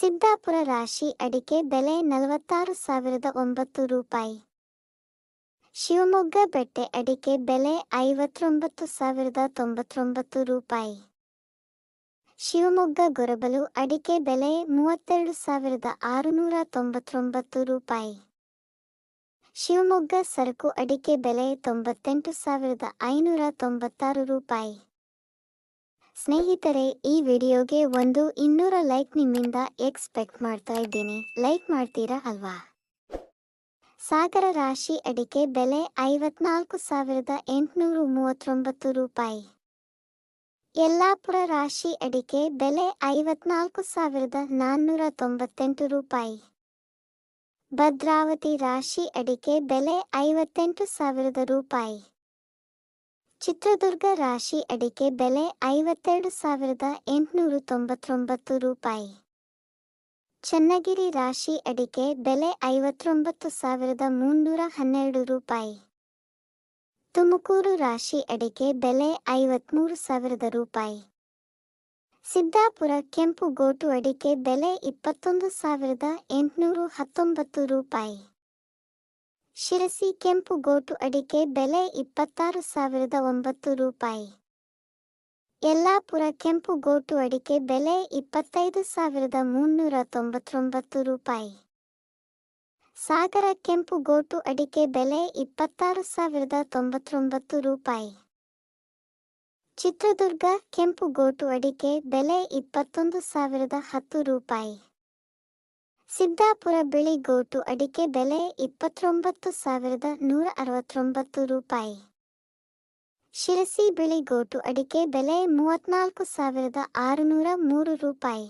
ಸಿದ್ದಾಪುರ ರಾಶಿ ಅಡಿಕೆ ಬೆಲೆ ನಲವತ್ತಾರು ಸಾವಿರದ ಒಂಬತ್ತು ರೂಪಾಯಿ. ಶಿವಮೊಗ್ಗ ಬೆಟ್ಟೆ ಅಡಿಕೆ ಬೆಲೆ ಐವತ್ತೊಂಬತ್ತು ಸಾವಿರದ ತೊಂಬತ್ತೊಂಬತ್ತು ರೂಪಾಯಿ. ಶಿವಮೊಗ್ಗ ಗೊರಬಲು ಅಡಿಕೆ ಬೆಲೆ ಮೂವತ್ತೆರಡು ಸಾವಿರದ ಆರುನೂರ ತೊಂಬತ್ತೊಂಬತ್ತು ರೂಪಾಯಿ. ಶಿವಮೊಗ್ಗ ಸರಕು ಅಡಿಕೆ ಬೆಲೆ ತೊಂಬತ್ತೆಂಟು ಸಾವಿರದ ಐನೂರ ತೊಂಬತ್ತಾರು ರೂಪಾಯಿ. ಸ್ನೇಹಿತರೆ, ಈ ವಿಡಿಯೋಗೆ ಒಂದು ಇನ್ನೂರ ಲೈಕ್ ನಿಮ್ಮಿಂದ ಎಕ್ಸ್ಪೆಕ್ಟ್ ಮಾಡ್ತಾ ಇದ್ದೀನಿ. ಲೈಕ್ ಮಾಡ್ತೀರಾ ಅಲ್ವಾ? ಸಾಗರ ರಾಶಿ ಅಡಿಕೆ ಬೆಲೆ ಐವತ್ನಾಲ್ಕು ಸಾವಿರದ ಎಂಟುನೂರ ಮೂವತ್ತೊಂಬತ್ತು ರೂಪಾಯಿ. ಯಲ್ಲಾಪುರ ರಾಶಿ ಅಡಿಕೆ ಬೆಲೆ ಐವತ್ನಾಲ್ಕು ಸಾವಿರದ ನಾನ್ನೂರ ತೊಂಬತ್ತೆಂಟು ರೂಪಾಯಿ. ಭದ್ರಾವತಿ ರಾಶಿ ಅಡಿಕೆ ಬೆಲೆ ಐವತ್ತೆಂಟು ಸಾವಿರದ ರೂಪಾಯಿ. ಚಿತ್ರದುರ್ಗ ರಾಶಿ ಅಡಿಕೆ ಬೆಲೆ ಐವತ್ತೆರಡು ಸಾವಿರದ ಎಂಟುನೂರ ತೊಂಬತ್ತೊಂಬತ್ತು ರೂಪಾಯಿ. ಚನ್ನಗಿರಿ ರಾಶಿ ಅಡಿಕೆ ಬೆಲೆ ಐವತ್ತೊಂಬತ್ತು ಸಾವಿರದ ಮುನ್ನೂರ ಹನ್ನೆರಡು ರೂಪಾಯಿ. ತುಮಕೂರು ರಾಶಿ ಅಡಿಕೆ ಬೆಲೆ ಐವತ್ಮೂರು ಸಾವಿರದ ರೂಪಾಯಿ. ಸಿದ್ದಾಪುರ ಕೆಂಪು ಗೋಟು ಅಡಿಕೆ ಬೆಲೆ ಇಪ್ಪತ್ತೊಂದು ಸಾವಿರದ ಎಂಟುನೂರು ಹತ್ತೊಂಬತ್ತು ರೂಪಾಯಿ. ಶಿರಸಿ ಕೆಂಪು ಗೋಟು ಅಡಿಕೆ ಬೆಲೆ ಇಪ್ಪತ್ತಾರು ಸಾವಿರದ ಒಂಬತ್ತು ರೂಪಾಯಿ. ಯಲ್ಲಾಪುರ ಕೆಂಪು ಗೋಟು ಅಡಿಕೆ ಬೆಲೆ ಇಪ್ಪತ್ತೈದು ಸಾವಿರದ ಮುನ್ನೂರ ತೊಂಬತ್ತೊಂಬತ್ತು ರೂಪಾಯಿ. ಸಾಗರ ಕೆಂಪು ಗೋಟು ಅಡಿಕೆ ಬೆಲೆ ಇಪ್ಪತ್ತಾರು ಸಾವಿರದ ತೊಂಬತ್ತೊಂಬತ್ತು ರೂಪಾಯಿ. ಚಿತ್ರದುರ್ಗ ಕೆಂಪು ಗೋಟು ಅಡಿಕೆ ಬೆಲೆ ಇಪ್ಪತ್ತೊಂದು ಸಾವಿರದ ಹತ್ತು ರೂಪಾಯಿ. ಸಿದ್ದಾಪುರ ಬಿಳಿ ಗೋಟು ಅಡಿಕೆ ಬೆಲೆ ಇಪ್ಪತ್ತೊಂಬತ್ತು ಸಾವಿರದ ನೂರ ಅರವತ್ತೊಂಬತ್ತು ರೂಪಾಯಿ. ಶಿರಸಿ ಬಿಳಿ ಗೋಟು ಅಡಿಕೆ ಬೆಲೆ ಮೂವತ್ನಾಲ್ಕು ಸಾವಿರದ ಆರುನೂರ ಮೂರು ರೂಪಾಯಿ.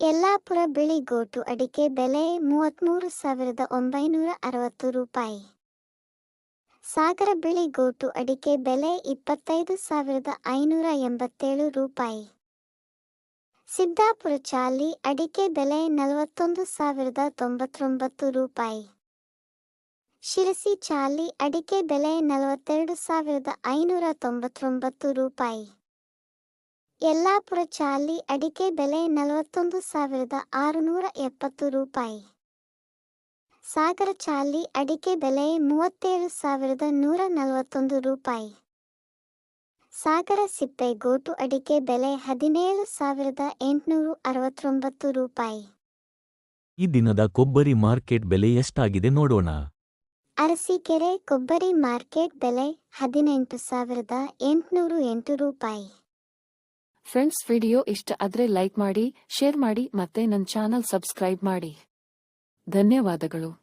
ಯಲ್ಲಾಪುರ ಬಿಳಿ ಗೋಟು ಅಡಿಕೆ ಬೆಲೆ ಮೂವತ್ತ್ಮೂರು ಸಾವಿರದ ಒಂಬೈನೂರ ಅರವತ್ತು ರೂಪಾಯಿ. ಸಾಗರ ಬಿಳಿ ಗೋಟು ಅಡಿಕೆ ಬೆಲೆ ಇಪ್ಪತ್ತೈದು ಸಾವಿರದ ಐನೂರ ಎಂಬತ್ತೇಳು ರೂಪಾಯಿ. ಸಿದ್ದಾಪುರ ಚಾಲಿ ಅಡಿಕೆ ಬೆಲೆ ನಲವತ್ತೊಂದು ಸಾವಿರದ ತೊಂಬತ್ತೊಂಬತ್ತು ರೂಪಾಯಿ. ಶಿರಸಿ ಚಾಲಿ ಅಡಿಕೆ ಬೆಲೆ ನಲವತ್ತೆರಡು ಸಾವಿರದ ಐನೂರ ತೊಂಬತ್ತೊಂಬತ್ತು ರೂಪಾಯಿ. ಯಲ್ಲಾಪುರ ಚಾಲಿ ಅಡಿಕೆ ಬೆಲೆ ನಲವತ್ತೊಂದು ಸಾವಿರದ ಆರುನೂರ ಎಪ್ಪತ್ತು ರೂಪಾಯಿ. ಸಾಗರ ಚಾಲಿ ಅಡಿಕೆ ಬೆಲೆ ಮೂವತ್ತೇಳು ಸಾವಿರದ ನೂರ ನಲವತ್ತೊಂದು ರೂಪಾಯಿ. ಸಾಗರ ಸಿಪ್ಪೆ ಗೋಟು ಅಡಿಕೆ ಬೆಲೆ ಹದಿನೇಳು ಸಾವಿರದ ಎಂಟುನೂರ ಅರವತ್ತೊಂಬತ್ತು ರೂಪಾಯಿ. ಈ ದಿನದ ಕೊಬ್ಬರಿ ಮಾರ್ಕೆಟ್ ಬೆಲೆ ಎಷ್ಟಾಗಿದೆ ನೋಡೋಣ. ಅರಸೀಕೆರೆ ಕೊಬ್ಬರಿ ಮಾರ್ಕೆಟ್ ಬೆಲೆ ಹದಿನೆಂಟು ಸಾವಿರದ ಎಂಟುನೂರು ಎಂಟು ರೂಪಾಯಿ. ಫ್ರೆಂಡ್ಸ್ ವಿಡಿಯೋ ಇಷ್ಟ ಆದ್ರೆ ಲೈಕ್ ಮಾಡಿ ಶೇರ್ ಮಾಡಿ ಮತ್ತೆ ನನ್ನ ಚಾನಲ್ ಸಬ್ಸ್ಕ್ರೈಬ್ ಮಾಡಿ. ಧನ್ಯವಾದಗಳು.